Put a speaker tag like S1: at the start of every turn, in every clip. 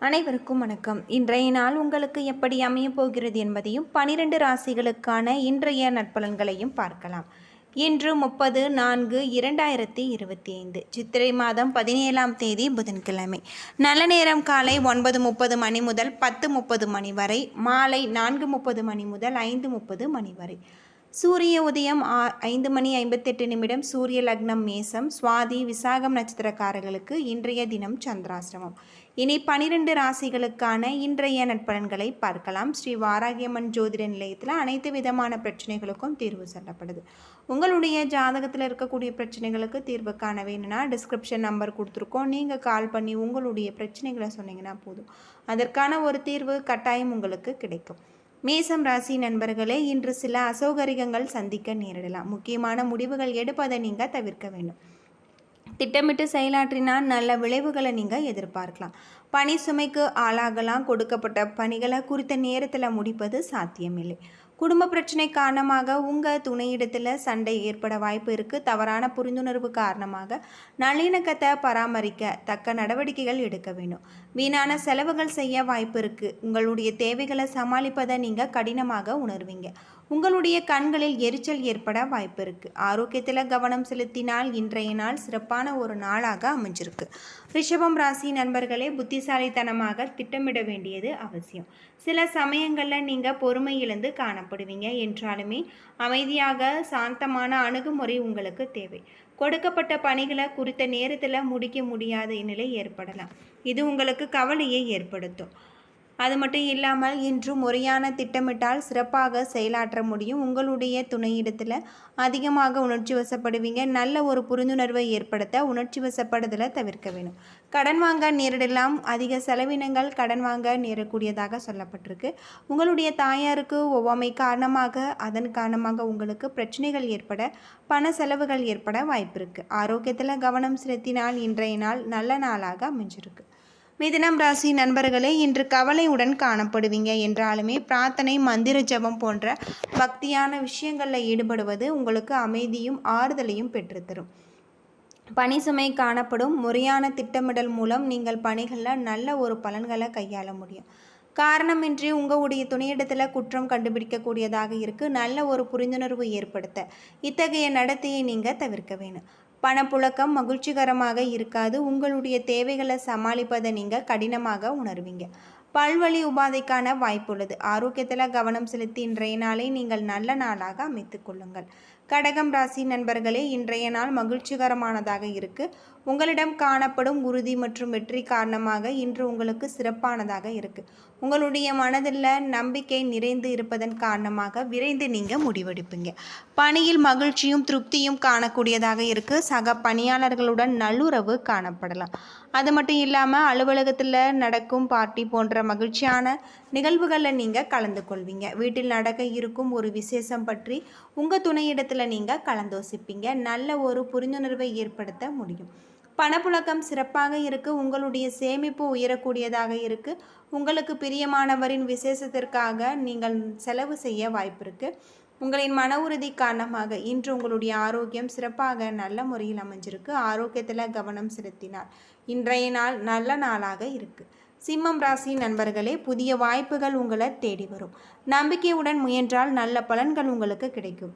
S1: அனைவருக்கும் வணக்கம். இன்றைய நாள் உங்களுக்கு எப்படி அமையப் போகிறது என்பதையும் பனிரெண்டு ராசிகளுக்கான இன்றைய நற்பலன்களையும் பார்க்கலாம். இன்று முப்பது நான்கு இரண்டாயிரத்தி இருபத்தி ஐந்து. சித்திரை மாதம் பதினேழாம் தேதி புதன்கிழமை. நல்ல நேரம் காலை ஒன்பது முப்பது மணி முதல் பத்து முப்பது மணி வரை மாலை நான்கு முப்பது மணி முதல் ஐந்து முப்பது மணி வரை. சூரிய உதயம் ஆ ஐந்து மணி ஐம்பத்தெட்டு நிமிடம் சூரிய லக்னம் மேசம் சுவாதி விசாகம் நட்சத்திரக்காரர்களுக்கு இன்றைய தினம் சந்திராசிரமம் இனி பனிரெண்டு ராசிகளுக்கான இன்றைய நட்பலன்களை பார்க்கலாம். ஸ்ரீ வாராகியம்மன் ஜோதிட நிலையத்தில் அனைத்து விதமான பிரச்சனைகளுக்கும் தீர்வு சொல்லப்படுது. உங்களுடைய ஜாதகத்தில் இருக்கக்கூடிய பிரச்சனைகளுக்கு தீர்வு காண வேணும்னா டிஸ்கிரிப்ஷன் நம்பர் கொடுத்துருக்கோம். நீங்கள் கால் பண்ணி உங்களுடைய பிரச்சனைகளை சொன்னீங்கன்னா போதும். அதற்கான ஒரு தீர்வு கட்டாயம் உங்களுக்கு கிடைக்கும். மேசம் ராசி நண்பர்களே இன்று சில அசௌகரியங்கள் சந்திக்க நேரிடலாம். முக்கியமான முடிவுகள் எடுப்பதை நீங்கள் தவிர்க்க வேண்டும். திட்டமிட்டு செயலாற்றினால் நல்ல விளைவுகளை நீங்கள் எதிர்பார்க்கலாம். பணி சுமைக்கு ஆளாகலாம். கொடுக்கப்பட்ட பணிகளை குறித்த நேரத்தில் முடிப்பது சாத்தியமில்லை. குடும்ப பிரச்சனை காரணமாக உங்கள் துணையிடத்தில் சண்டை ஏற்பட வாய்ப்பு இருக்குது தவறான புரிந்துணர்வு காரணமாக நல்லிணக்கத்தை பராமரிக்க தக்க நடவடிக்கைகள் எடுக்க வேண்டும். வீணான செலவுகள் செய்ய வாய்ப்பு இருக்குது உங்களுடைய தேவைகளை சமாளிப்பதை நீங்கள் கடினமாக உணர்வீங்க. உங்களுடைய கண்களில் எரிச்சல் ஏற்பட வாய்ப்பு இருக்குது ஆரோக்கியத்தில் கவனம் செலுத்தினால் இன்றைய நாள் சிறப்பான ஒரு நாளாக அமைஞ்சிருக்கு. ரிஷபம் ராசி நண்பர்களே புத்திசாலித்தனமாக திட்டமிட வேண்டியது அவசியம். சில சமயங்களில் நீங்கள் பொறுமை இழந்து காணப்படுவீங்க. என்றாலுமே அமைதியாக சாந்தமான அணுகுமுறை உங்களுக்கு தேவை. கொடுக்கப்பட்ட பணிகளை குறித்த நேரத்தில் முடிக்க முடியாத நிலை ஏற்படலாம். இது உங்களுக்கு கவலையை ஏற்படுத்தும். அது மட்டும் இல்லாமல் இன்று முறையான திட்டமிட்டால் சிறப்பாக செயலாற்ற முடியும். உங்களுடைய துணையிடத்தில் அதிகமாக உணர்ச்சி வசப்படுவீங்க. நல்ல ஒரு புரிந்துணர்வை ஏற்படுத்த உணர்ச்சி வசப்படுதலை தவிர்க்க வேணும். கடன் வாங்க நேரிடலாம். அதிக செலவினங்கள் கடன் வாங்க நேரக்கூடியதாக சொல்லப்பட்டிருக்கு. உங்களுடைய தாயாருக்கு ஒவ்வாமை காரணமாக அதன் காரணமாக உங்களுக்கு பிரச்சனைகள் ஏற்பட பண செலவுகள் ஏற்பட வாய்ப்பு இருக்குது ஆரோக்கியத்தில் கவனம் செலுத்தினால் இன்றைய நாள் நல்ல நாளாக அமைஞ்சிருக்கு. மிதுனம் ராசி நண்பர்களே இன்று கவலையுடன் காணப்படுவீங்க என்றாலுமே பிரார்த்தனை மந்திர ஜபம் போன்ற பக்தியான விஷயங்களில் ஈடுபடுவது உங்களுக்கு அமைதியும் ஆறுதலையும் பெற்றுத்தரும். பணி சுமை காணப்படும். முறையான திட்டமிடல் மூலம் நீங்கள் பணிகளில் நல்ல ஒரு பலன்களை கையாள முடியும். காரணமின்றி உங்களுடைய துணையிடத்தில் குற்றம் கண்டுபிடிக்கக்கூடியதாக இருக்குது நல்ல ஒரு புரிந்துணர்வு ஏற்படுத்த இத்தகைய நடத்தையை நீங்கள் தவிர்க்க வேணும். பணப்புழக்கம் மகிழ்ச்சிகரமாக இருக்காது. உங்களுடைய தேவைகளை சமாளிப்பதை நீங்கள் கடினமாக உணர்வீங்க. பல்வழி உபாதைக்கான வாய்ப்புள்ளது. ஆரோக்கியத்தில் கவனம் செலுத்தி இன்றைய நாளை நீங்கள் நல்ல நாளாக அமைத்துக் கொள்ளுங்கள். கடகம் ராசி நண்பர்களே இன்றைய நாள் மகிழ்ச்சிகரமானதாக இருக்கு. உங்களிடம் காணப்படும் உறுதி மற்றும் வெற்றி காரணமாக இன்று உங்களுக்கு சிறப்பானதாக இருக்கு. உங்களுடைய மனதில் நம்பிக்கை நிறைந்து இருப்பதன் காரணமாக விரைந்து நீங்கள் முடிவெடுப்பீங்க. பணியில் மகிழ்ச்சியும் திருப்தியும் காணக்கூடியதாக இருக்கு. சக பணியாளர்களுடன் நல்லுறவு காணப்படலாம். அது மட்டும் இல்லாமல் அலுவலகத்தில் நடக்கும் பார்ட்டி போன்ற மகிழ்ச்சியான நிகழ்வுகளில் நீங்கள் கலந்து கொள்வீங்க. வீட்டில் நடக்க இருக்கும் ஒரு விசேஷம் பற்றி உங்கள் துணையிடத்தில் நீங்கள் கலந்தோசிப்பீங்க. நல்ல ஒரு புரிந்துணர்வை ஏற்படுத்த முடியும். பணப்புழக்கம் சிறப்பாக இருக்கு. உங்களுடைய சேமிப்பு உயரக்கூடியதாக இருக்கு. உங்களுக்கு பிரியமானவரின் விசேஷத்திற்காக நீங்கள் செலவு செய்ய வாய்ப்பு இருக்குது உங்களின் மன உறுதி காரணமாக இன்று உங்களுடைய ஆரோக்கியம் சிறப்பாக நல்ல முறையில் அமைஞ்சிருக்கு. ஆரோக்கியத்தில் கவனம் செலுத்தினார் இன்றைய நாள் நல்ல நாளாக இருக்குது சிம்மம் ராசி நண்பர்களே புதிய வாய்ப்புகள் உங்களை தேடி வரும். நம்பிக்கையுடன் முயன்றால் நல்ல பலன்கள் உங்களுக்கு கிடைக்கும்.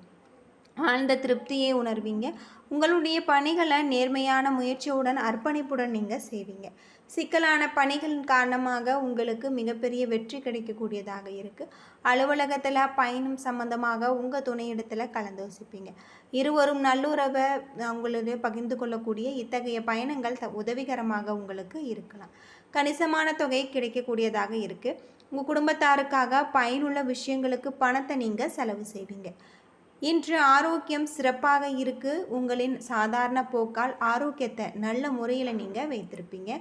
S1: ஆழ்ந்த திருப்தியை உணர்வீங்க. உங்களுடைய பணிகளை நேர்மையான முயற்சியுடன் அர்ப்பணிப்புடன் நீங்கள் செய்வீங்க. சிக்கலான பணிகளின் காரணமாக உங்களுக்கு மிகப்பெரிய வெற்றி கிடைக்கக்கூடியதாக இருக்குது அலுவலகத்தில் பயணம் சம்பந்தமாக உங்கள் துணையிடத்தில் கலந்தோசிப்பீங்க. இருவரும் நல்லுறவை உங்களுடைய பகிர்ந்து கொள்ளக்கூடிய இத்தகைய பயணங்கள் த உதவிகரமாக உங்களுக்கு இருக்கலாம். கணிசமான தொகை கிடைக்கக்கூடியதாக இருக்குது உங்கள் குடும்பத்தாருக்காக பயனுள்ள விஷயங்களுக்கு பணத்தை நீங்கள் செலவு செய்வீங்க. இன்று ஆரோக்கியம் சிறப்பாக இருக்குது உங்களின் சாதாரண போக்கால் ஆரோக்கியத்தை நல்ல முறையில் நீங்கள் வைத்திருப்பீங்க.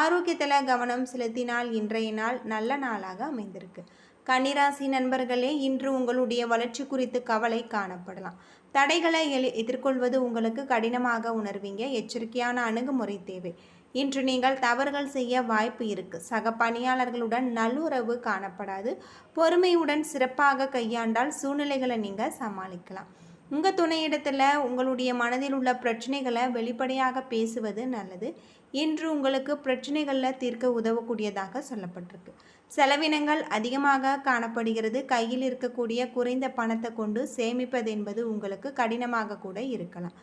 S1: ஆரோக்கியத்தில் கவனம் செலுத்தினால் இன்றைய நாள் நல்ல நாளாக அமைந்திருக்கு. கன்னிராசி நண்பர்களே இன்று உங்களுடைய வளர்ச்சி குறித்து கவலை காணப்படலாம். தடைகளை எளி எதிர்கொள்வது உங்களுக்கு கடினமாக உணர்வீங்க. எச்சரிக்கையான அணுகுமுறை தேவை. இன்று நீங்கள் தவறுகள் செய்ய வாய்ப்பு இருக்கு. சக பணியாளர்களுடன் நல்லுறவு காணப்படாது. பொறுமையுடன் சிறப்பாக கையாண்டால் சூழ்நிலைகளை நீங்கள் சமாளிக்கலாம். உங்கள் துணையிடத்தில் உங்களுடைய மனதில் உள்ள பிரச்சனைகளை வெளிப்படையாக பேசுவது நல்லது. இன்று உங்களுக்கு பிரச்சனைகளில் தீர்க்க உதவக்கூடியதாக சொல்லப்பட்டிருக்கு. செலவினங்கள் அதிகமாக காணப்படுகிறது. கையில் இருக்கக்கூடிய குறைந்த பணத்தை கொண்டு சேமிப்பது என்பது உங்களுக்கு கடினமாக கூட இருக்கலாம்.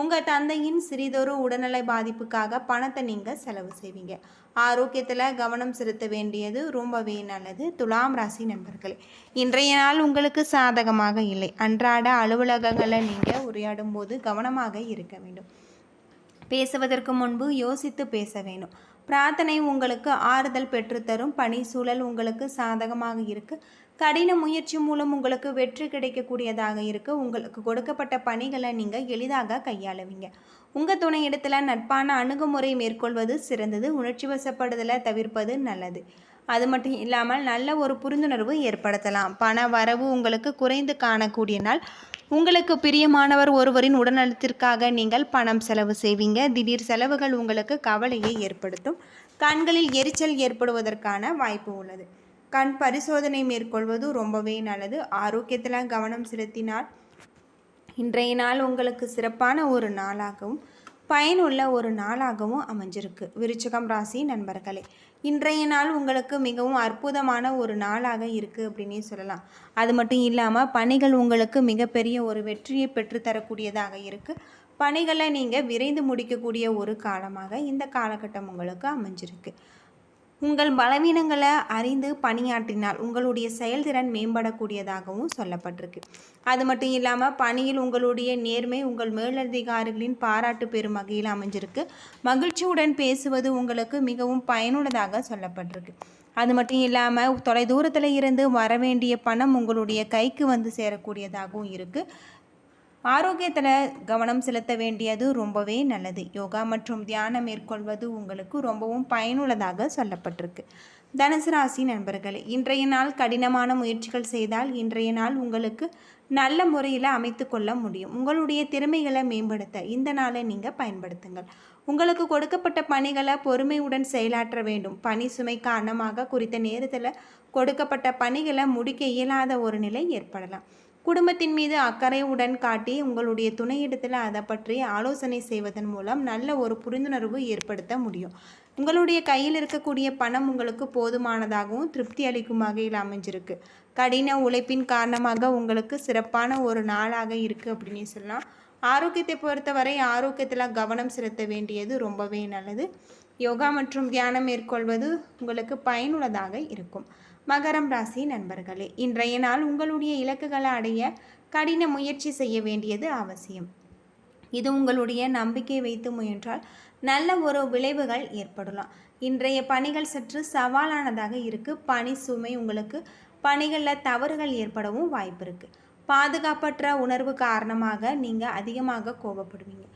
S1: உங்கள் தந்தையின் சிறிதொரு உடல்நலை பாதிப்புக்காக பணத்தை நீங்கள் செலவு செய்வீங்க. ஆரோக்கியத்தில் கவனம் செலுத்த வேண்டியது ரொம்பவே நல்லது. துலாம் ராசி நண்பர்களே இன்றைய நாள் உங்களுக்கு சாதகமாக இல்லை. அன்றாட அலுவலகங்களை நீங்கள் உரையாடும் போது கவனமாக இருக்க வேண்டும். பேசுவதற்கு முன்பு யோசித்து பேச வேண்டும். பிரார்த்தனை உங்களுக்கு ஆறுதல் பெற்றுத்தரும். பணி சூழல் உங்களுக்கு சாதகமாக இருக்குது கடின முயற்சி மூலம் உங்களுக்கு வெற்றி கிடைக்கக்கூடியதாக இருக்கு. உங்களுக்கு கொடுக்கப்பட்ட பணிகளை நீங்கள் எளிதாக கையாளுவீங்க. உங்கள் துணை இடத்துல நட்பான அணுகுமுறை மேற்கொள்வது சிறந்தது. உணர்ச்சி வசப்படுதலை தவிர்ப்பது நல்லது. அது மட்டும் இல்லாமல் நல்ல ஒரு புரிந்துணர்வு ஏற்படுத்தலாம். பண வரவு உங்களுக்கு குறைந்து காணக்கூடிய நாள். உங்களுக்கு பிரியமானவர் ஒருவரின் உடல்நலத்திற்காக நீங்கள் பணம் செலவு செய்வீங்க. திடீர் செலவுகள் உங்களுக்கு கவலையை ஏற்படுத்தும். கண்களில் எரிச்சல் ஏற்படுவதற்கான வாய்ப்பு உள்ளது. கண் பரிசோதனை மேற்கொள்வது ரொம்பவே நல்லது. ஆரோக்கியத்தில் கவனம் செலுத்தினால் இன்றைய நாள் உங்களுக்கு சிறப்பான ஒரு நாளாகவும் பயனுள்ள ஒரு நாளாகவும் அமைஞ்சிருக்கு. விருச்சகம் ராசி நண்பர்களே இன்றைய நாள் உங்களுக்கு மிகவும் அற்புதமான ஒரு நாளாக இருக்குது அப்படின்னே சொல்லலாம். அது மட்டும் இல்லாமல் பணிகள் உங்களுக்கு மிகப்பெரிய ஒரு வெற்றியை பெற்றுத்தரக்கூடியதாக இருக்குது பணிகளை நீங்கள் விரைந்து முடிக்கக்கூடிய ஒரு காலமாக இந்த காலகட்டம் உங்களுக்கு அமைஞ்சிருக்கு. உங்கள் பலவீனங்களை அறிந்து பணியாற்றினால் உங்களுடைய செயல்திறன் மேம்படக்கூடியதாகவும் சொல்லப்பட்டிருக்கு. அது மட்டும் இல்லாமல் பணியில் உங்களுடைய நேர்மை உங்கள் மேலதிகாரிகளின் பாராட்டு பெறும் வகையில் அமைஞ்சிருக்கு. மகிழ்ச்சியுடன் பேசுவது உங்களுக்கு மிகவும் பயனுள்ளதாக சொல்லப்பட்டிருக்கு. அது மட்டும் இல்லாமல் தொலைதூரத்தில் இருந்து வர வேண்டிய பணம் உங்களுடைய கைக்கு வந்து சேரக்கூடியதாகவும் இருக்குது ஆரோக்கியத்தில் கவனம் செலுத்த வேண்டியது ரொம்பவே நல்லது. யோகா மற்றும் தியானம் மேற்கொள்வது உங்களுக்கு ரொம்பவும் பயனுள்ளதாக சொல்லப்பட்டிருக்கு. தனுசு ராசி நண்பர்களே இன்றைய நாள் கடினமான முயற்சிகள் செய்தால் இன்றைய நாள் உங்களுக்கு நல்ல முறையில் அமைத்து கொள்ள முடியும். உங்களுடைய திறமைகளை மேம்படுத்த இந்த நாளை நீங்கள் பயன்படுத்துங்கள். உங்களுக்கு கொடுக்கப்பட்ட பணிகளை பொறுமையுடன் செயலாற்ற வேண்டும். பணி சுமை காரணமாக குறித்த நேரத்தில் கொடுக்கப்பட்ட பணிகளை முடிக்க இயலாத ஒரு நிலை ஏற்படலாம். குடும்பத்தின் மீது அக்கறையுடன் காட்டி உங்களுடைய துணையிடத்தில் அதை பற்றி ஆலோசனை செய்வதன் மூலம் நல்ல ஒரு புரிந்துணர்வு ஏற்படுத்த முடியும். உங்களுடைய கையில் இருக்கக்கூடிய பணம் உங்களுக்கு போதுமானதாகவும் திருப்தி அளிக்கும் வகையில் அமைஞ்சிருக்கு. கடின உழைப்பின் காரணமாக உங்களுக்கு சிறப்பான ஒரு நாளாக இருக்குது அப்படின்னு சொல்லலாம். ஆரோக்கியத்தை பொறுத்தவரை ஆரோக்கியத்தில் கவனம் செலுத்த வேண்டியது ரொம்பவே நல்லது. யோகா மற்றும் தியானம் மேற்கொள்வது உங்களுக்கு பயனுள்ளதாக இருக்கும். மகரம் ராசி நண்பர்களே இன்றைய நாள் உங்களுடைய இலக்குகளை அடைய கடின முயற்சி செய்ய வேண்டியது அவசியம். இது உங்களுடைய நம்பிக்கை வைத்து முயன்றால் நல்ல ஒரு விளைவுகள் ஏற்படலாம். இன்றைய பணிகள் சற்று சவாலானதாக இருக்குது பணி சுமை உங்களுக்கு பணிகளில் தவறுகள் ஏற்படவும் வாய்ப்பு இருக்குது பாதுகாப்பற்ற உணர்வு காரணமாக நீங்கள் அதிகமாக கோபப்படுவீங்க.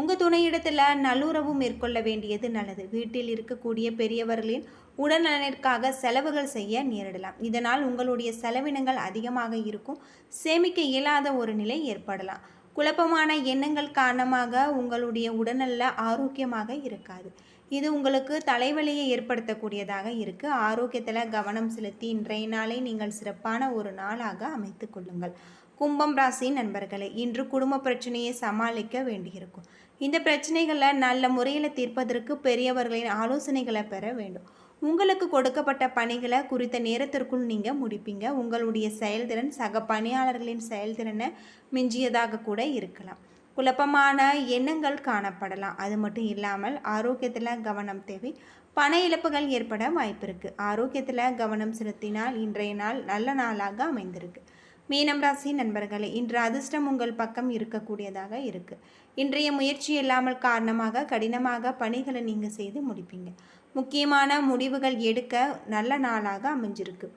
S1: உங்கள் துணையிடத்தில் நல்லுறவு மேற்கொள்ள வேண்டியது நல்லது. வீட்டில் இருக்கக்கூடிய பெரியவர்களின் உடல்நலனிற்காக செலவுகள் செய்ய நேரிடலாம். இதனால் உங்களுடைய செலவினங்கள் அதிகமாக இருக்கும். சேமிக்க இயலாத ஒரு நிலை ஏற்படலாம். குழப்பமான எண்ணங்கள் காரணமாக உங்களுடைய உடல்நல ஆரோக்கியமாக இருக்காது. இது உங்களுக்கு தலைவலியை ஏற்படுத்தக்கூடியதாக இருக்குது ஆரோக்கியத்தில் கவனம் செலுத்தி இன்றைய நாளை நீங்கள் சிறப்பான ஒரு நாளாக அமைத்து கொள்ளுங்கள். கும்பம் ராசி நண்பர்களே இன்று குடும்ப பிரச்சனையை சமாளிக்க வேண்டியிருக்கும். இந்த பிரச்சனைகளை நல்ல முறையில் தீர்ப்பதற்கு பெரியவர்களின் ஆலோசனைகளை பெற வேண்டும். உங்களுக்கு கொடுக்கப்பட்ட பணிகளை குறித்த நேரத்திற்குள் நீங்கள் முடிப்பீங்க. உங்களுடைய செயல்திறன் சக பணியாளர்களின் செயல்திறனை மிஞ்சியதாக கூட இருக்கலாம். குழப்பமான எண்ணங்கள் காணப்படலாம். அது மட்டும் இல்லாமல் ஆரோக்கியத்தில் கவனம் தேவை. பண இழப்புகள் ஏற்பட வாய்ப்பு இருக்குது ஆரோக்கியத்தில் கவனம் செலுத்தினால் இன்றைய நாள் நல்ல நாளாக அமைந்திருக்கு. மீனம் ராசி நண்பர்களே இன்று அதிர்ஷ்டம் உங்கள் பக்கம் இருக்கக்கூடியதாக இருக்குது இன்றைய முயற்சி இல்லாமல் காரணமாக கடினமாக பணிகளை நீங்கள் செய்து முடிப்பீங்க. முக்கியமான முடிவுகள் எடுக்க நல்ல நாளாக அமைஞ்சிருக்கு.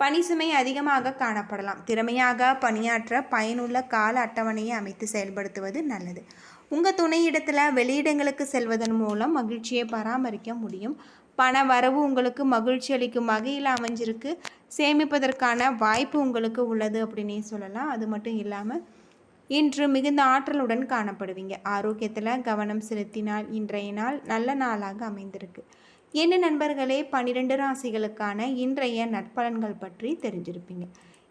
S1: பணி சுமை அதிகமாக காணப்படலாம். திறமையாக பணியாற்ற பயனுள்ள கால அட்டவணையை அமைத்து செயல்படுத்துவது நல்லது. உங்கள் துணையிடத்தில் வெளியிடங்களுக்கு செல்வதன் மூலம் மகிழ்ச்சியை பராமரிக்க முடியும். பண வரவு உங்களுக்கு மகிழ்ச்சி அளிக்கும் வகையில் அமைஞ்சிருக்கு. சேமிப்பதற்கான வாய்ப்பு உங்களுக்கு உள்ளது அப்படின்னே சொல்லலாம். அது மட்டும் இல்லாமல் இன்று மிகுந்த ஆற்றலுடன் காணப்படுவீங்க. ஆரோக்கியத்தில் கவனம் செலுத்தினால் இன்றைய நாள் நல்ல நாளாக அமைந்திருக்கு. என்ன நண்பர்களே பன்னிரெண்டு ராசிகளுக்கான இன்றைய நற்பலன்கள் பற்றி தெரிஞ்சிருப்பீங்க.